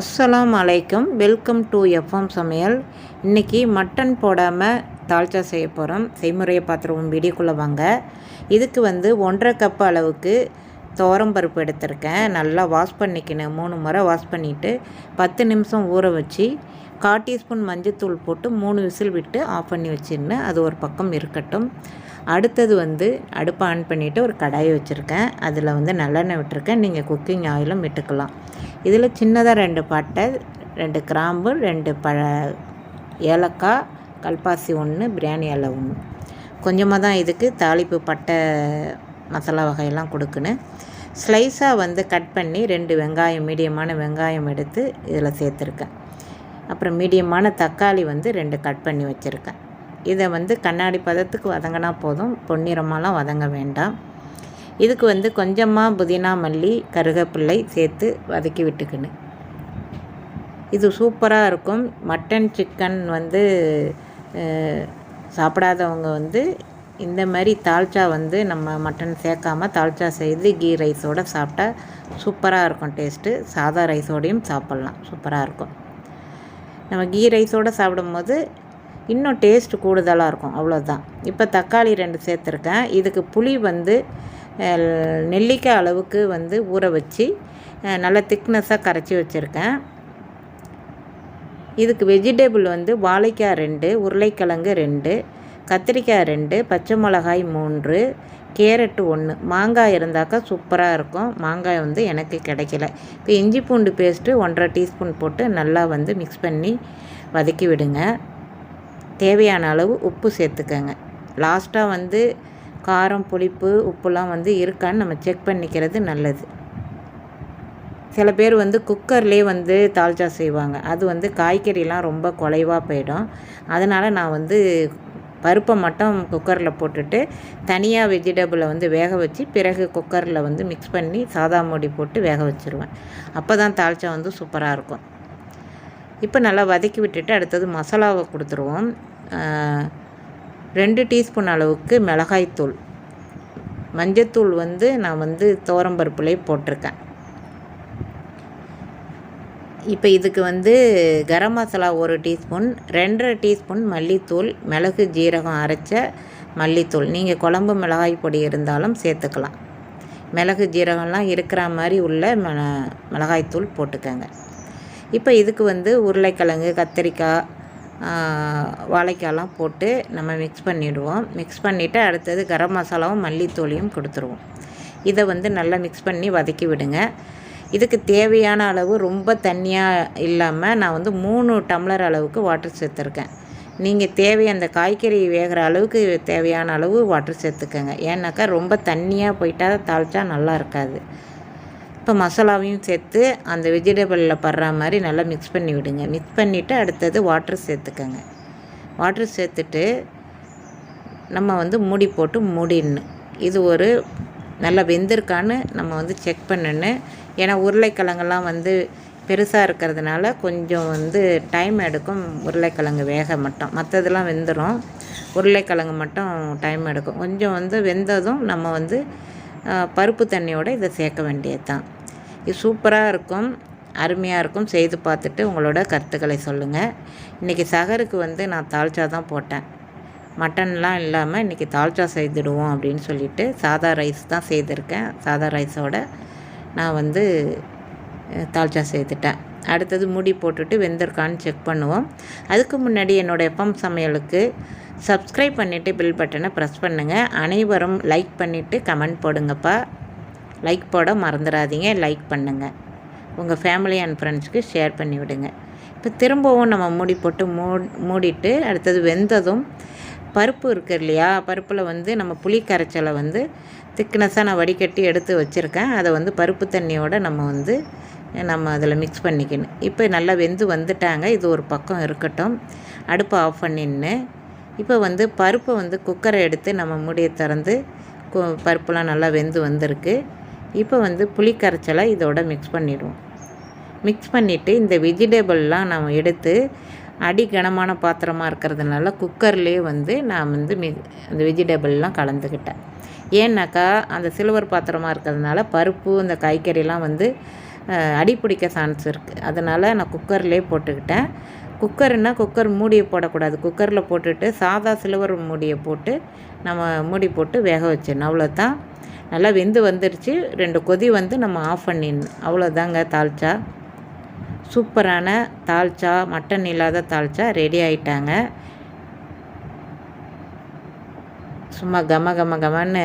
அஸ்ஸலாம் அலைக்கும் welcome to FM சமையல். இன்றைக்கி மட்டன் போடாமல் தால்ச்சா செய்ய போகிறோம் செய்முறையை பார்த்துருவோம். வீடியோக்குள்ளே வாங்க. இதுக்கு வந்து ஒன்றரை கப் அளவுக்கு பருப்பு எடுத்திருக்கேன். நல்லா வாஷ் பண்ணிக்கணும் மூணு முறை வாஷ் பண்ணிவிட்டு பத்து நிமிஷம் ஊற வச்சு கால் டீஸ்பூன் மஞ்சத்தூள் போட்டு மூணு விசில் விட்டு ஆஃப் பண்ணி வச்சிருந்தேன். அது ஒரு பக்கம் இருக்கட்டும். அடுத்தது வந்து அடுப்பை ஆன் பண்ணிவிட்டு ஒரு கடாயை வச்சுருக்கேன். அதில் வந்து நல்லெண்ணெய் விட்டுருக்கேன். நீங்கள் குக்கிங் ஆயிலும் விட்டுக்கலாம். இதில் சின்னதாக ரெண்டு பட்டை ரெண்டு கிராம்பு ரெண்டு பழ ஏலக்காய் கல்பாசி ஒன்று பிரியாணி இலை ஒன்று. கொஞ்சமாக தான் இதுக்கு தாளிப்பு பட்டை மசாலா வகையெல்லாம் கொடுக்குன்னு. ஸ்லைஸாக வந்து கட் பண்ணி ரெண்டு வெங்காயம் மீடியமான வெங்காயம் எடுத்து இதில் சேர்த்துருக்கேன். அப்புறம் மீடியமான தக்காளி வந்து ரெண்டு கட் பண்ணி வச்சுருக்கேன். இதை வந்து கண்ணாடி பதத்துக்கு வதங்கினா போதும் பொன்னிறமாலாம் வதங்க வேண்டாம். இதுக்கு வந்து கொஞ்சமாக புதினா மல்லி கருகப்பிள்ளை சேர்த்து வதக்கி விட்டுக்கணும் இது சூப்பராக இருக்கும். மட்டன் சிக்கன் வந்து சாப்பிடாதவங்க வந்து இந்த மாதிரி தால்ச்சா வந்து நம்ம மட்டன் சேர்க்காம தால்ச்சா செய்து கீ ரைஸோடு சாப்பிட்டா சூப்பராக இருக்கும் டேஸ்ட்டு. சாதா ரைஸோடையும் சாப்பிட்லாம். சூப்பராக இருக்கும். நம்ம கீ ரைஸோடு சாப்பிடும்போது இன்னும் டேஸ்ட் கூடுதலாக இருக்கும். அவ்வளோதான் இப்போ தக்காளி ரெண்டு சேர்த்துருக்கேன். இதுக்கு புளி வந்து நெல்லிக்காய் அளவுக்கு வந்து ஊற வச்சு நல்லா திக்னஸாக கரைச்சி வச்சுருக்கேன். இதுக்கு வெஜிடபிள் வந்து வாழைக்காய் ரெண்டு உருளைக்கிழங்கு ரெண்டு கத்திரிக்காய் ரெண்டு பச்சை மிளகாய் மூன்று கேரட்டு ஒன்று மாங்காய் இருந்தாக்கா சூப்பராக இருக்கும். மாங்காய் வந்து எனக்கு கிடைக்கல. இப்போ இஞ்சி பூண்டு பேஸ்ட்டு ஒன்றரை டீஸ்பூன் போட்டு நல்லா வந்து மிக்ஸ் பண்ணி வதக்கி விடுங்க. தேவையான அளவு உப்பு சேர்த்துக்கங்க. லாஸ்ட்டாக வந்து காரம் புளிப்பு உப்புலாம் வந்து இருக்கான்னு நம்ம செக் பண்ணிக்கிறது நல்லது. சில பேர் வந்து குக்கர்லேயே வந்து தால்ச்சா செய்வாங்க. அது வந்து காய்கறிலாம் ரொம்ப குலைவாக போயிடும். அதனால் நான் வந்து பருப்பை மட்டும் குக்கரில் போட்டுட்டு தனியாக வெஜிடபிளை வந்து வேக வச்சு பிறகு குக்கரில் வந்து மிக்ஸ் பண்ணி சாதா மூடி போட்டு வேக வச்சுருவேன். அப்போ தான் தால்ச்சா வந்து சூப்பராக இருக்கும். இப்போ நல்லா வதக்கி விட்டுட்டு அடுத்தது மசாலாவை கொடுத்துருவோம். ரெண்டு டீஸ்பூன் அளவுக்கு மிளகாய்த்தூள். மஞ்சத்தூள் வந்து நான் வந்து தோரம்பருப்புலேயே போட்டிருக்கேன். இப்போ இதுக்கு வந்து கரம் மசாலா ஒரு டீஸ்பூன் ரெண்டரை டீஸ்பூன் மல்லித்தூள் மிளகு ஜீரகம் அரைச்ச மல்லித்தூள். நீங்கள் குழம்பு மிளகாய் பொடி இருந்தாலும் சேர்த்துக்கலாம். மிளகு ஜீரகம்லாம் இருக்கிற மாதிரி உள்ள மிள மிளகாய்த்தூள் போட்டுக்கோங்க. இப்போ இதுக்கு வந்து உருளைக்கிழங்கு கத்திரிக்காய் வாழைக்காயெல்லாம் போட்டு நம்ம மிக்ஸ் பண்ணிவிடுவோம் மிக்ஸ் பண்ணிவிட்டு அடுத்தது கரம் மசாலாவும் மல்லித்தூளியும் கொடுத்துருவோம். இதை வந்து நல்லா மிக்ஸ் பண்ணி வதக்கி விடுங்க. இதுக்கு தேவையான அளவு ரொம்ப தண்ணியாக இல்லாமல் நான் வந்து மூணு டம்ளர் அளவுக்கு வாட்டர் சேர்த்துருக்கேன். நீங்கள் தேவை அந்த காய்கறி வேகிற அளவுக்கு தேவையான அளவு வாட்டர் சேர்த்துக்கோங்க. ஏன்னாக்கா ரொம்ப தண்ணியாக போயிட்டால் தாளித்தா நல்லா இருக்காது. இப்போ மசாலாவையும் சேர்த்து அந்த வெஜிடபிளில் படுற மாதிரி நல்லா மிக்ஸ் பண்ணி விடுங்க. மிக்ஸ் பண்ணிவிட்டு அடுத்தது வாட்டர் சேர்த்துக்கோங்க. வாட்டர் சேர்த்துட்டு நம்ம வந்து மூடி போட்டு மூடிடணும். இது ஒரு நல்லா வெந்திருக்கான்னு நம்ம வந்து செக் பண்ணணும். ஏன்னா உருளைக்கிழங்கெல்லாம் வந்து பெருசாக இருக்கிறதுனால கொஞ்சம் வந்து டைம் எடுக்கும். உருளைக்கிழங்கு வேக மட்டும். மற்றதெல்லாம் வெந்துடும் உருளைக்கிழங்கு மட்டும் டைம் எடுக்கும். கொஞ்சம் வந்து வெந்ததும் நம்ம வந்து பருப்பு தண்ணியோடு இதை சேர்க்க வேண்டியது தான் இது சூப்பராக இருக்கும். அருமையாக இருக்கும். செய்து பார்த்துட்டு உங்களோட கருத்துக்களை சொல்லுங்கள் இன்றைக்கி சகருக்கு வந்து நான் தால்ச்சா தான் போட்டேன். மட்டன்லாம் இல்லாமல் இன்றைக்கி தால்ச்சா செய்துடுவோம் அப்படின்னு சொல்லிட்டு சாதா ரைஸ் தான் செய்திருக்கேன். சாதா ரைஸோட நான் வந்து தால்ச்சா செய்துட்டேன். அடுத்தது மூடி போட்டுட்டு வெந்திருக்கான்னு செக் பண்ணுவோம். அதுக்கு முன்னாடி என்னோடய எஃப்எம் சமையலுக்கு சப்ஸ்கிரைப் பண்ணிவிட்டு பில் பட்டனை ப்ரெஸ் பண்ணுங்கள் அனைவரும் லைக் பண்ணிவிட்டு கமெண்ட் போடுங்கப்பா. லைக் போட மறந்துடாதீங்க லைக் பண்ணுங்கள் உங்கள் ஃபேமிலி அண்ட் ஃப்ரெண்ட்ஸ்க்கு ஷேர் பண்ணி விடுங்க. இப்போ திரும்பவும் நம்ம மூடி போட்டு மூ மூடிட்டு அடுத்தது வெந்ததும் பருப்பு இருக்குது இல்லையா? பருப்பில் வந்து நம்ம புளி கரைச்சலை வந்து திக்னஸாக நான் வடிகட்டி எடுத்து வச்சுருக்கேன். அதை வந்து பருப்பு தண்ணியோடு நம்ம வந்து நம்ம அதில் மிக்ஸ் பண்ணிக்கணும். இப்போ நல்லா வெந்து வந்துட்டாங்க. இது ஒரு பக்கம் இருக்கட்டும். அடுப்பை ஆஃப் பண்ணின்னு இப்போ வந்து பருப்பை வந்து குக்கரை எடுத்து நம்ம மூடியை திறந்து பருப்புலாம் நல்லா வெந்து வந்திருக்கு. இப்போ வந்து புளி கரைச்சலை இதோட மிக்ஸ் பண்ணிவிடுவோம் மிக்ஸ் பண்ணிவிட்டு இந்த வெஜிடபிள்லாம் நம்ம எடுத்து அடி கனமான பாத்திரமாக இருக்கிறதுனால குக்கர்லேயே வந்து நான் வந்து மி அந்த வெஜிடபிள்லாம் கலந்துக்கிட்டேன். ஏன்னாக்கா அந்த சில்வர் பாத்திரமாக இருக்கிறதுனால பருப்பு அந்த காய்கறிலாம் வந்து அடி பிடிக்க சான்ஸ் இருக்குது அதனால் நான் குக்கர்லேயே போட்டுக்கிட்டேன். குக்கர்னால் குக்கர் மூடியை போடக்கூடாது. குக்கரில் போட்டுட்டு சாதா சிலுவர் மூடியை போட்டு நம்ம மூடி போட்டு வேக வச்சிடணும். அவ்வளோதான் நல்லா வெந்து வந்துடுச்சு ரெண்டு கொதி வந்து நம்ம ஆஃப் பண்ணிடணும். அவ்வளோதாங்க தால்ச்சா சூப்பரான தால்ச்சா மட்டன் இல்லாத தால்ச்சா ரெடி ஆயிட்டாங்க. சும்மா கம கம கமன்னு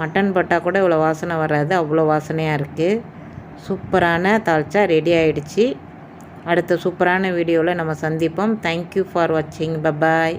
மட்டன் போட்டால் கூட இவ்வளோ வாசனை வராது. அவ்வளோ வாசனையாக இருக்குது சூப்பரான தால்ச்சா ரெடி ஆயிடுச்சு. அடுத்த சூப்பரான வீடியோவில் நம்ம சந்திப்போம். தேங்க்யூ ஃபார் வாட்சிங் பபாய்